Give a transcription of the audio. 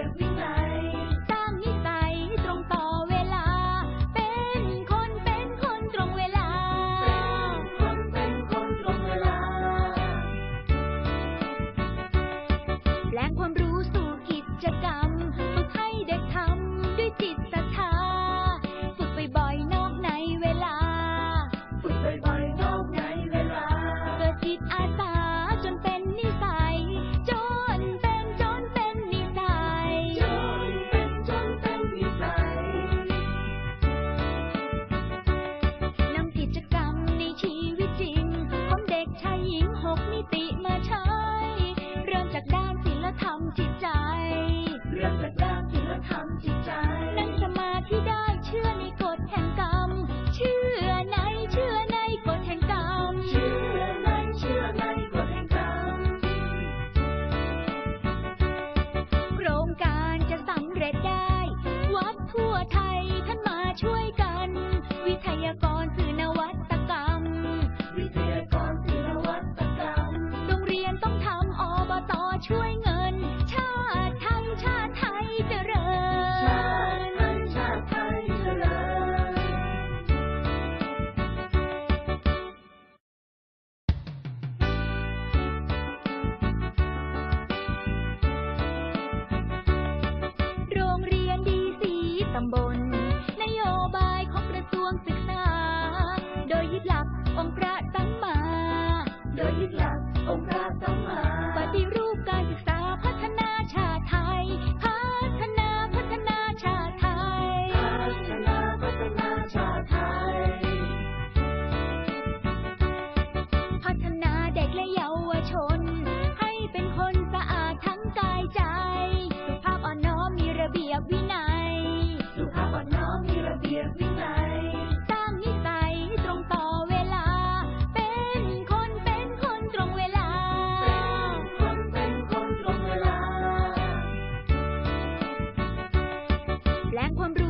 every night. ช่วยเงิน ชาตำไทยชาไทยเจริญ โรงเรียนดีสีตำบล นโยบายของกระทรวงศึกษา และความรู้